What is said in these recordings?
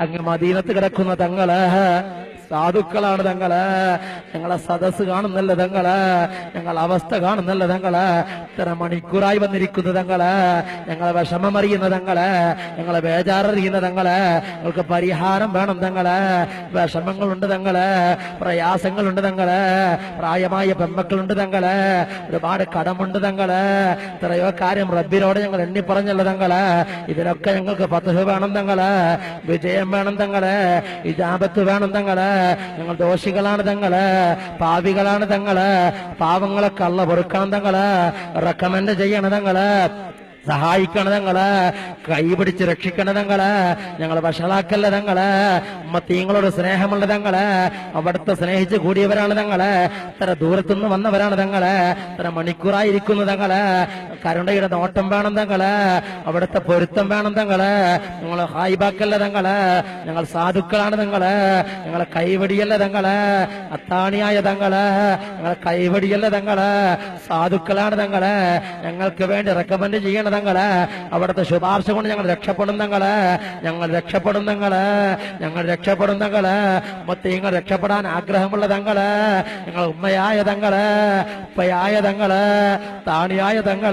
അങ്ങ് മദീനത്ത് കിടക്കുന്ന തങ്ങൾ സാധുക്കളാണ് തങ്ങൾ. ഞങ്ങളെ സദസ് കാണുന്നല്ല തങ്ങൾ. ഞങ്ങളെ അവസ്ഥ കാണുന്നല്ല തങ്ങൾ. ഇത്ര മണിക്കൂറായി വന്നിരിക്കുന്ന തങ്ങൾ. ഞങ്ങളെ വിഷമമറിയുന്ന തങ്ങൾ. ഞങ്ങളെ ബേജാററിയുന്ന തങ്ങൾ. ഞങ്ങൾക്ക് പരിഹാരം വേണം തങ്ങൾ. വിഷമങ്ങളുണ്ട് തങ്ങൾ. പ്രയാസങ്ങളുണ്ട് തങ്ങൾ. പ്രായമായ പെമ്മക്കളുണ്ട് തങ്ങൾ. ഒരുപാട് കടമുണ്ട് തങ്ങൾ. ഇത്രയോ കാര്യം റബ്ബിനോട് ഞങ്ങൾ എണ്ണി പറഞ്ഞല്ലോ തങ്ങൾ. ഇതിനൊക്കെ ഞങ്ങൾക്ക് പത്ത് വേണം തങ്ങൾ. വിജയം വേണം തങ്ങൾ. ഇജാബത്ത് വേണം തങ്ങൾ. ഞങ്ങൾ ദോഷികളാണ് തങ്ങൾ പാവികളാണ് തങ്ങൾ പാവങ്ങളൊക്കെ അള്ള പൊറുക്കണം തങ്ങൾ റെക്കമെൻഡ് ചെയ്യണം തങ്ങൾ. സഹായിക്കണം തങ്ങൾ കൈപിടിച്ച് രക്ഷിക്കണ ഞങ്ങൾ ഞങ്ങൾ വഷളാക്കല്ല ഞങ്ങൾ മത്തീങ്ങളോട് സ്നേഹമുള്ള ഞങ്ങൾ അവിടുത്തെ സ്നേഹിച്ച് കൂടിയവരാണ് ഞങ്ങൾ ഇത്ര ദൂരത്തുനിന്ന് വന്നവരാണ് ഞങ്ങൾ ഇത്ര മണിക്കൂറായിരിക്കുന്നു തങ്ങൾ കരുണയുടെ നോട്ടം വേണം തങ്ങൾ അവിടുത്തെ പൊരുത്തം വേണം തങ്ങൾ ഞങ്ങൾ ഹായ്ബാക്കല്ല തങ്ങൾ ഞങ്ങൾ സാധുക്കളാണ് തങ്ങൾ ഞങ്ങളെ കൈവടിയല്ല തങ്ങൾ അത്താണിയായ തങ്ങൾ ഞങ്ങളെ കൈവടിയല്ല തങ്ങൾ സാധുക്കളാണ് തങ്ങൾ ഞങ്ങൾക്ക് വേണ്ടി റെക്കമെൻഡ് ചെയ്യണം തങ്ങൾ അവിടുത്തെ ശുപാർശ കൊണ്ട് ഞങ്ങൾ രക്ഷപ്പെടും തങ്ങൾ ഞങ്ങൾ രക്ഷപ്പെടും തങ്ങൾ ഞങ്ങൾ രക്ഷപ്പെടും തങ്ങൾ മൊത്തങ്ങൾ രക്ഷപ്പെടാൻ ആഗ്രഹമുള്ള തങ്ങൾ ഞങ്ങൾ ഉമ്മയായ തങ്ങൾ ഉപ്പയായ തങ്ങൾ താണിയായ തങ്ങൾ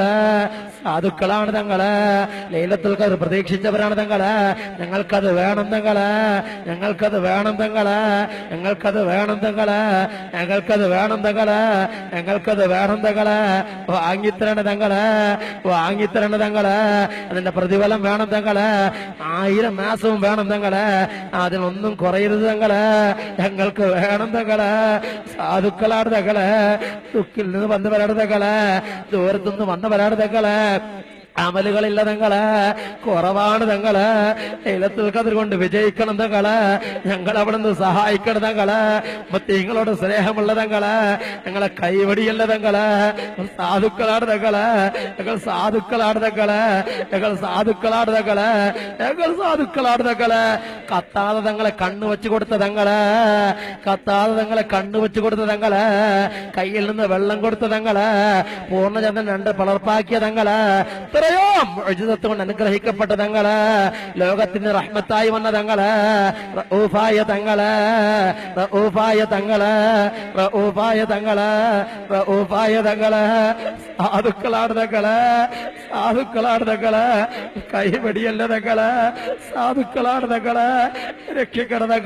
സാധുക്കളാണ് തങ്ങൾ. ലൈലത്തുൽ ഖദർ പ്രതീക്ഷിച്ചവരാണ് തങ്ങൾ. ഞങ്ങൾക്കത് വേണം തങ്ങൾ. ഞങ്ങൾക്കത് വേണം തങ്ങൾ. ഞങ്ങൾക്കത് വേണം തങ്ങൾ. ഞങ്ങൾക്കത് വേണം തങ്ങൾ. ഞങ്ങൾക്കത് വേണം തങ്ങൾ. വാങ്ങിത്തരണ തങ്ങൾ. വാങ്ങിത്തരണ തങ്ങൾ. അതിന്റെ പ്രതിഫലം വേണം തങ്ങൾ. ആയിരം മാസവും വേണം തങ്ങൾ. അതിനൊന്നും കുറയരുത് തങ്ങൾ. ഞങ്ങൾക്ക് വേണം തങ്ങൾ. സാധുക്കളാണ് തങ്ങൾ. ദുഃഖിൽ നിന്ന് വന്നവരാണ് തങ്ങൾ. ദൂരത്തുനിന്ന് വന്നവരാണ് തങ്ങൾ. അമലുകളില്ല തങ്ങൾ കുറവാണ് തങ്ങൾ. ഇലത്തിൽ കതിർ കൊണ്ട് വിജയിക്കണം തങ്ങൾ. ഞങ്ങൾ അവിടെ നിന്ന് സഹായിക്കണം തങ്ങൾ. മത്തീങ്ങളോട് സ്നേഹമുള്ള തങ്ങൾ. ഞങ്ങളെ കൈവടിയല്ല തങ്ങൾ. സാധുക്കളാണ് തങ്ങൾ. ഞങ്ങൾ സാധുക്കളാണ് തങ്ങൾ. ഞങ്ങൾ സാധുക്കളാണ് തങ്ങൾ. ഞങ്ങൾ സാധുക്കളാണ് തങ്ങൾ. കത്താതെ തങ്ങളെ കണ്ണു വെച്ച് കൊടുത്ത തങ്ങൾ. കത്താതെ തങ്ങളെ കണ്ണു വെച്ച് കൊടുത്ത തങ്ങൾ. കയ്യിൽ നിന്ന് വെള്ളം കൊടുത്ത തങ്ങൾ. പൂർണചന്ദ്രൻ രണ്ട് പിളർപ്പാക്കിയ തങ്ങൾ. എത്രയോ കൊണ്ട് അനുഗ്രഹിക്കപ്പെട്ട തങ്ങൾ ലോകത്തിന് റഹ്മത്തായി വന്ന തങ്ങൾ റഊഫായ തങ്ങൾ റഊഫായ തങ്ങൾ റഊഫായ തങ്ങൾ റഊഫായ തങ്ങൾ സാധുക്കളാണ് തങ്ങൾ സാധുക്കളാണ് തങ്ങൾ കൈവടിയല്ല തങ്ങൾ സാധുക്കളാണ് തങ്ങൾ രക്ഷിക്കണം തങ്ങൾ